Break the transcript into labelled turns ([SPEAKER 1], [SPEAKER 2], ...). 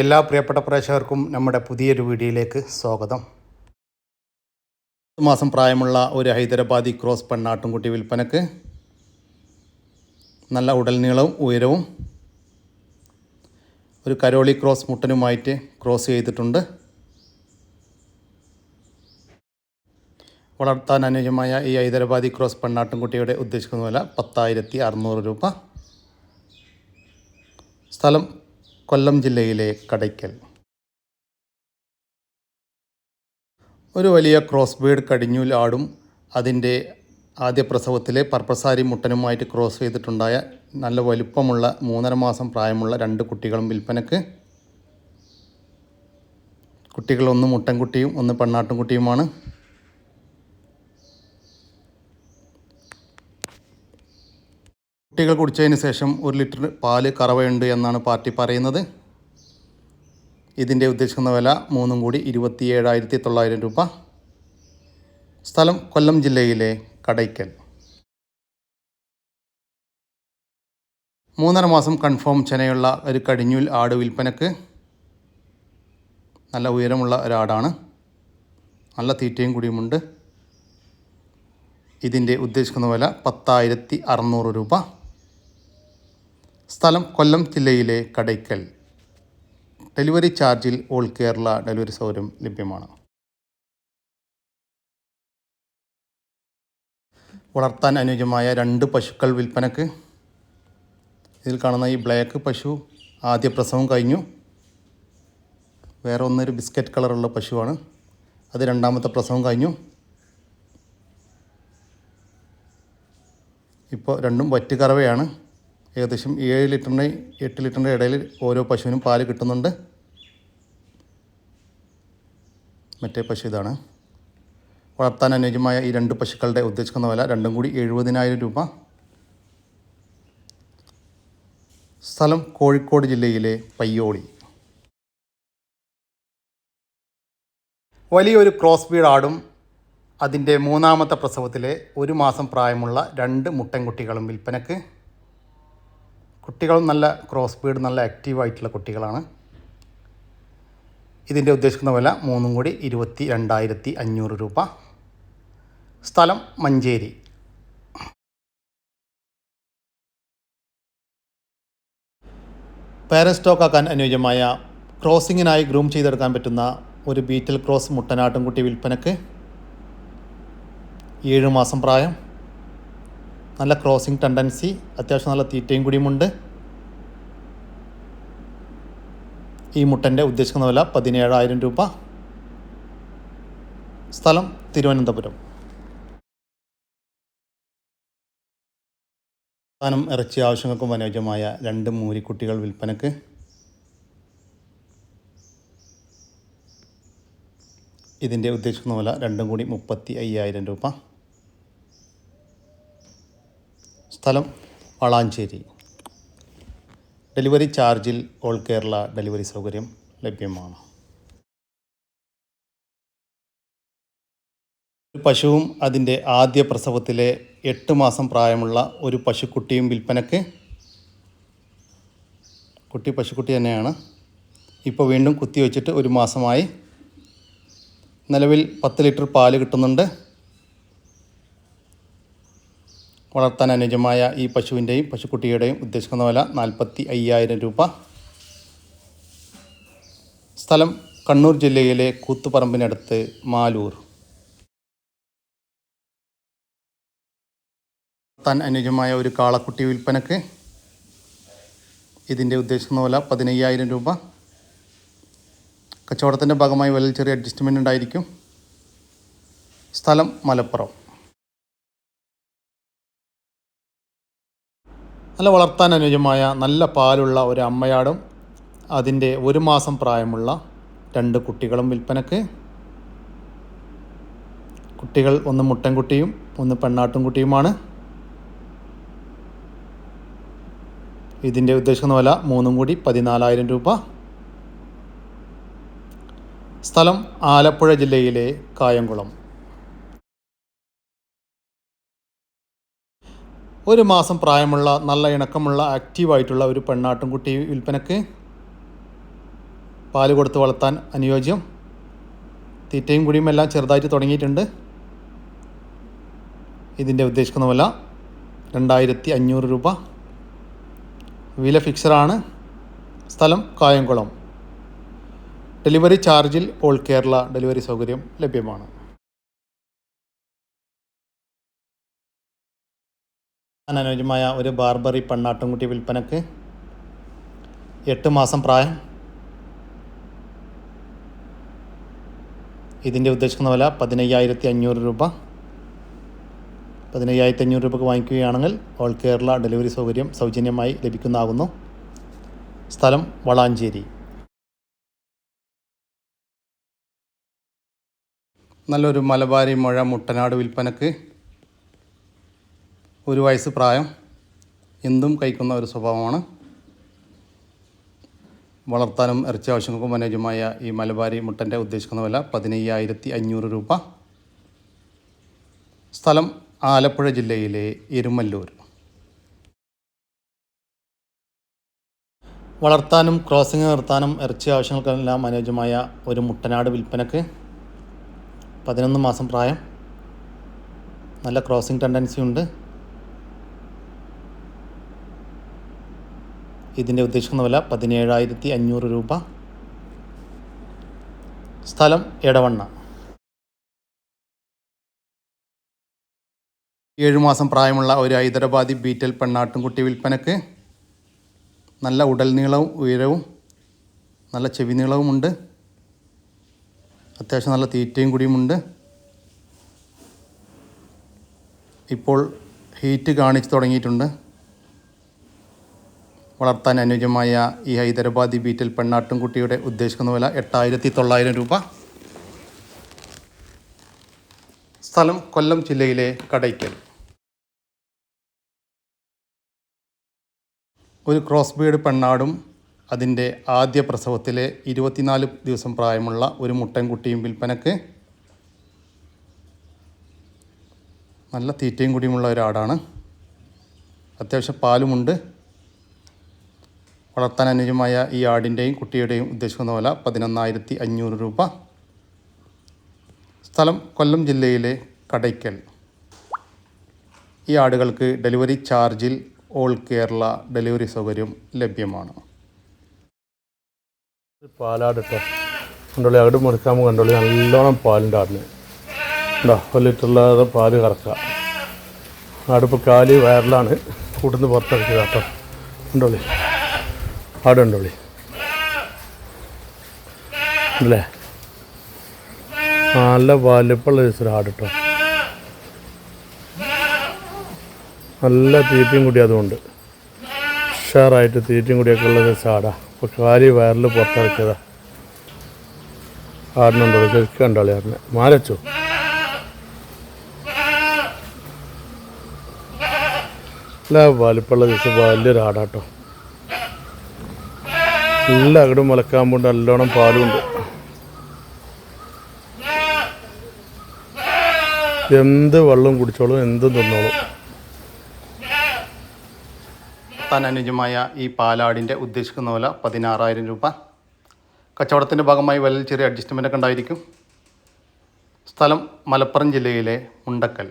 [SPEAKER 1] എല്ലാ പ്രിയപ്പെട്ട പ്രേക്ഷകർക്കും നമ്മുടെ പുതിയൊരു വീഡിയോയിലേക്ക് സ്വാഗതം. മാസം പ്രായമുള്ള ഒരു ഹൈദരാബാദി ക്രോസ് പെണ്ണാട്ടുംകുട്ടി വിൽപ്പനക്ക് നല്ല ഉടൽ നീളവും ഉയരവും ഒരു കരോളി ക്രോസ് മുട്ടനുമായിട്ട് ക്രോസ് ചെയ്തിട്ടുണ്ട്. വളർത്താൻ അനുയോജ്യമായ ഈ ഹൈദരാബാദി ക്രോസ് പെണ്ണാട്ടുംകുട്ടിയുടെ ഉദ്ദേശിക്കുന്ന വില പത്തായിരത്തി അറുന്നൂറ് രൂപ. സ്ഥലം കൊല്ലം ജില്ലയിലെ കടയ്ക്കൽ. ഒരു വലിയ ക്രോസ് ബീഡ് കടിഞ്ഞൂൽ ആടും അതിന്റെ ആദ്യ പ്രസവത്തിലെ പർപ്പസാരി മുട്ടനുമായിട്ട് ക്രോസ് ചെയ്തിട്ടുണ്ടായ നല്ല വലുപ്പമുള്ള മൂന്നര മാസം പ്രായമുള്ള രണ്ട് കുട്ടികളും വിൽപ്പനക്ക്. കുട്ടികളൊന്ന് മുട്ടൻകുട്ടിയും ഒന്ന് പെണ്ണാട്ടുംകുട്ടിയുമാണ്. കുട്ടികൾ കുടിച്ചതിന് ശേഷം ഒരു ലിറ്റർ പാൽ കറവയുണ്ട് എന്നാണ് പാർട്ടി പറയുന്നത്. ഇതിന്റെ ഉദ്ദേശിക്കുന്ന വില മൂന്നും കൂടി ഇരുപത്തി ഏഴായിരത്തി തൊള്ളായിരം രൂപ. സ്ഥലം കൊല്ലം ജില്ലയിലെ കടയ്ക്കൽ. മൂന്നര മാസം കൺഫേം ചെനയുള്ള ഒരു കടിഞ്ഞൂൽ ആട് വിൽപ്പനക്ക് നല്ല ഉയരമുള്ള ഒരാടാണ്. നല്ല തീറ്റയും കൂടിയുമുണ്ട്. ഇതിന്റെ ഉദ്ദേശിക്കുന്ന വില പത്തായിരത്തി അറുന്നൂറ് രൂപ. സ്ഥലം കൊല്ലം ജില്ലയിലെ കടയ്ക്കൽ. ഡെലിവറി ചാർജിൽ ഓൾ കേരള ഡെലിവറി സൗകര്യം ലഭ്യമാണ്. വളർത്താൻ അനുയോജ്യമായ രണ്ട് പശുക്കൾ വിൽപ്പനക്ക്. ഇതിൽ കാണുന്ന ഈ ബ്ലാക്ക് പശു ആദ്യ പ്രസവം കഴിഞ്ഞു. വേറെ ഒന്നൊരു ബിസ്ക്കറ്റ് കളറുള്ള പശുവാണ്. അത് രണ്ടാമത്തെ പ്രസവം കഴിഞ്ഞു. ഇപ്പോൾ രണ്ടും വറ്റ് കറവയാണ് ഏകദേശം ഏഴ് ലിറ്ററിന്റെ എട്ട് ലിറ്ററിന്റെ ഇടയിൽ ഓരോ പശുവിനും പാൽ കിട്ടുന്നുണ്ട്. മറ്റേ പശു ഇതാണ്. വളർത്താൻ അനുയോജ്യമായ ഈ രണ്ട് പശുക്കളുടെ ഉദ്ദേശിക്കുന്ന വില രണ്ടും കൂടി എഴുപതിനായിരം രൂപ. സ്ഥലം കോഴിക്കോട് ജില്ലയിലെ പയ്യോളി. വലിയൊരു ക്രോസ് ബീഡ് ആടും അതിന്റെ മൂന്നാമത്തെ പ്രസവത്തിലെ ഒരു മാസം പ്രായമുള്ള രണ്ട് മുട്ടൻകുട്ടികളും വിൽപ്പനക്ക്. കുട്ടികളും നല്ല ക്രോസ് ബീഡ് നല്ല ആക്റ്റീവായിട്ടുള്ള കുട്ടികളാണ്. ഇതിന്റെ ഉദ്ദേശിക്കുന്ന വില മൂന്നും കൂടി ഇരുപത്തി രണ്ടായിരത്തി അഞ്ഞൂറ് രൂപ. സ്ഥലം മഞ്ചേരി. പാരസ്റ്റോക്ക് ആക്കാൻ അനുയോജ്യമായ ക്രോസിങ്ങിനായി ഗ്രൂം ചെയ്തെടുക്കാൻ പറ്റുന്ന ഒരു ബീറ്റൽ ക്രോസ് മുട്ടനാട്ടുംകുട്ടി വിൽപ്പനക്ക് ഏഴ് മാസം പ്രായം. നല്ല ക്രോസിംഗ് ടെൻഡൻസി അത്യാവശ്യം നല്ല തീറ്റയും കൂടിയുമുണ്ട് ഈ മുട്ടന്റെ ഉദ്ദേശിക്കുന്ന വില പതിനേഴായിരം രൂപ. സ്ഥലം തിരുവനന്തപുരം. സ്ഥാനം ഇറച്ചി ആവശ്യങ്ങൾക്കും അനുയോജ്യമായ രണ്ട് മൂരിക്കുട്ടികൾ വിൽപ്പനക്ക്. ഇതിന്റെ ഉദ്ദേശിക്കുന്ന വില രണ്ടും കൂടി മുപ്പത്തി അയ്യായിരം രൂപ. സ്ഥലം വളാഞ്ചേരി. ഡെലിവറി ചാർജിൽ ഓൾ കേരള ഡെലിവറി സൗകര്യം ലഭ്യമാണ്. പശുവും അതിന്റെ ആദ്യ പ്രസവത്തിലെ എട്ട് മാസം പ്രായമുള്ള ഒരു പശുക്കുട്ടിയും വിൽപ്പനക്ക് കുട്ടി പശുക്കുട്ടി തന്നെയാണ്. ഇപ്പോൾ വീണ്ടും കുത്തി വെച്ചിട്ട് ഒരു മാസമായി. നിലവിൽ പത്ത് ലിറ്റർ പാൽ കിട്ടുന്നുണ്ട്. വളർത്താൻ അനുജമായ ഈ പശുവിന്റെയും പശുക്കുട്ടിയുടെയും ഉദ്ദേശിക്കുന്ന വില നാൽപ്പത്തി അയ്യായിരം രൂപ. സ്ഥലം കണ്ണൂർ ജില്ലയിലെ കൂത്തുപറമ്പിനടുത്ത് മാലൂർ. വളർത്താൻ അനുജമായ ഒരു കാളക്കുട്ടി വിൽപ്പനക്ക് ഇതിന്റെ ഉദ്ദേശിക്കുന്ന വില പതിനയ്യായിരം രൂപ. കച്ചവടത്തിന്റെ ഭാഗമായി വലിയ ചെറിയ അഡ്ജസ്റ്റ്മെന്റ് ഉണ്ടായിരിക്കും. സ്ഥലം മലപ്പുറം. നല്ല വളർത്താൻ അനുയോജ്യമായ നല്ല പാലുള്ള ഒരു അമ്മയാടും അതിന്റെ ഒരു മാസം പ്രായമുള്ള രണ്ട് കുട്ടികളും വിൽപ്പനക്ക്. കുട്ടികൾ ഒന്ന് മുട്ടൻകുട്ടിയും ഒന്ന് പെണ്ണാട്ടും കുട്ടിയുമാണ് ഇതിന്റെ ഉദ്ദേശിക്കുന്ന വില മൂന്നും കൂടി പതിനാലായിരം രൂപ. സ്ഥലം ആലപ്പുഴ ജില്ലയിലെ കായംകുളം. ഒരു മാസം പ്രായമുള്ള നല്ല ഇണക്കമുള്ള ആക്റ്റീവായിട്ടുള്ള ഒരു പെണ്ണാട്ടുംകുട്ടി വിൽപ്പനക്ക് പാൽ കൊടുത്ത് വളർത്താൻ അനുയോജ്യം. തീറ്റയും കുടിയും എല്ലാം ചെറുതായിട്ട് തുടങ്ങിയിട്ടുണ്ട്. ഇതിന്റെ ഉദ്ദേശിക്കുന്ന വില രണ്ടായിരത്തി അഞ്ഞൂറ് രൂപ. വില ഫിക്സറാണ് സ്ഥലം കായംകുളം. ഡെലിവറി ചാർജിൽ ഓൾ കേരള ഡെലിവറി സൗകര്യം ലഭ്യമാണ്. അനുയോജ്യമായ ഒരു ബാർബറി പെണ്ണാട്ടുംകുട്ടി വിൽപ്പനക്ക് എട്ട് മാസം പ്രായം. ഇതിന്റെ ഉദ്ദേശിക്കുന്ന വില പതിനയ്യായിരത്തി അഞ്ഞൂറ് രൂപ. പതിനയ്യായിരത്തി അഞ്ഞൂറ് രൂപക്ക് വാങ്ങിക്കുകയാണെങ്കിൽ ഓൾ കേരള ഡെലിവറി സൗകര്യം സൗജന്യമായി ലഭിക്കുന്നതാകുന്നു. സ്ഥലം വളാഞ്ചേരി. നല്ലൊരു മലബാരി മുഴ മുട്ടനാട് വിൽപ്പനക്ക് ഒരു വയസ്സ് പ്രായം എന്തും കഴിക്കുന്ന ഒരു സ്വഭാവമാണ്. വളർത്താനും ഇറച്ചി ആവശ്യങ്ങൾക്കും അനുയോജ്യമായ ഈ മലബാരി മുട്ടന്റെ ഉദ്ദേശിക്കുന്ന വില പതിനയ്യായിരത്തി അഞ്ഞൂറ് രൂപ. സ്ഥലം ആലപ്പുഴ ജില്ലയിലെ എരുമല്ലൂർ. വളർത്താനും ക്രോസിംഗ് നിർത്താനും ഇറച്ചി ആവശ്യങ്ങൾക്കെല്ലാം അനുയോജ്യമായ ഒരു മുട്ടനാട് വിൽപ്പനക്ക് പതിനൊന്ന് മാസം പ്രായം. നല്ല ക്രോസിംഗ് ടെൻഡൻസി ഉണ്ട്. ഇതിന്റെ ഉദ്ദേശിക്കുന്ന വില പതിനേഴായിരത്തി അഞ്ഞൂറ് രൂപ. സ്ഥലം എടവണ്ണ. ഏഴുമാസം പ്രായമുള്ള ഒരു ഹൈദരാബാദി ബീറ്റൽ പെണ്ണാട്ടുംകുട്ടി വിൽപ്പനക്ക് നല്ല ഉടൽ നീളവും ഉയരവും നല്ല ചെവി നീളവുമുണ്ട്. അത്യാവശ്യം നല്ല തീറ്റയും കൂടിയുമുണ്ട്. ഇപ്പോൾ ഹീറ്റ് കാണിച്ചു തുടങ്ങിയിട്ടുണ്ട്. വളർത്താൻ അനുയോജ്യമായ ഈ ഹൈദരാബാദി ബീറ്റൽ പെണ്ണാട്ടുംകുട്ടിയുടെ ഉദ്ദേശിക്കുന്ന വില എട്ടായിരത്തി തൊള്ളായിരം രൂപ. സ്ഥലം കൊല്ലം ജില്ലയിലെ കടയ്ക്കൽ. ഒരു ക്രോസ് ബീഡ് പെണ്ണാടും അതിന്റെ ആദ്യ പ്രസവത്തിലെ ഇരുപത്തിനാല് ദിവസം പ്രായമുള്ള ഒരു മുട്ടൻകുട്ടിയും വിൽപ്പനക്ക് നല്ല തീറ്റയും കൂടിയുമുള്ള ഒരാടാണ്. അത്യാവശ്യം പാലുമുണ്ട്. വളർത്താൻ അനുജമായ ഈ ആടിന്റെയും കുട്ടിയുടെയും ഉദ്ദേശിക്കുന്ന വില പതിനൊന്നായിരത്തി അഞ്ഞൂറ് രൂപ. സ്ഥലം കൊല്ലം ജില്ലയിലെ കടയ്ക്കൽ. ഈ ആടുകൾക്ക് ഡെലിവറി ചാർജിൽ ഓൾ കേരള ഡെലിവറി സൗകര്യം ലഭ്യമാണ്.
[SPEAKER 2] പാലാട് കേട്ടോ കണ്ടോളി അവിടെ മുറിക്കാൻ കണ്ടോളി നല്ലോണം പാലിന്റെ ആടിന്. ഉണ്ടോ ഒരു ലിറ്ററിലാതെ പാൽ കറക്കുക. ആടിപ്പോൾ കാലി വയറിലാണ് കൂട്ടുന്ന പുറത്തെടുക്കുക കേട്ടോ കണ്ടോളി. ആട് വിളി? അല്ലേ? നല്ല വലിപ്പമുള്ള ഒരു ആട് കേട്ടോ നല്ല തീറ്റയും കൂടി അതുകൊണ്ട് ഉഷാറായിട്ട് തീറ്റയും കൂടിയൊക്കെ ഉള്ള ദിവസം ആടാ അപ്പോൾ കാലി വയറിൽ പുറത്തിറക്കിയതാ. ആടിനുണ്ടോ ശരിക്കും ആടിനെ മാലച്ചോ നല്ല വലിപ്പമുള്ള ദിവസം വലിയൊരു ആടാട്ടോ നല്ല അകടും പോണ്ട് നല്ലോണം പാലുണ്ട്. എന്ത് വെള്ളം കുടിച്ചോളും എന്തും തിന്നോളും.
[SPEAKER 1] തനനുജമായ ഈ പാലാടിന്റെ ഉദ്ദേശിക്കുന്ന വില പതിനാറായിരം രൂപ. കച്ചവടത്തിന്റെ ഭാഗമായി വിലയിൽ ചെറിയ അഡ്ജസ്റ്റ്മെന്റ് ഒക്കെ ഉണ്ടായിരിക്കും. സ്ഥലം മലപ്പുറം ജില്ലയിലെ മുണ്ടക്കൽ.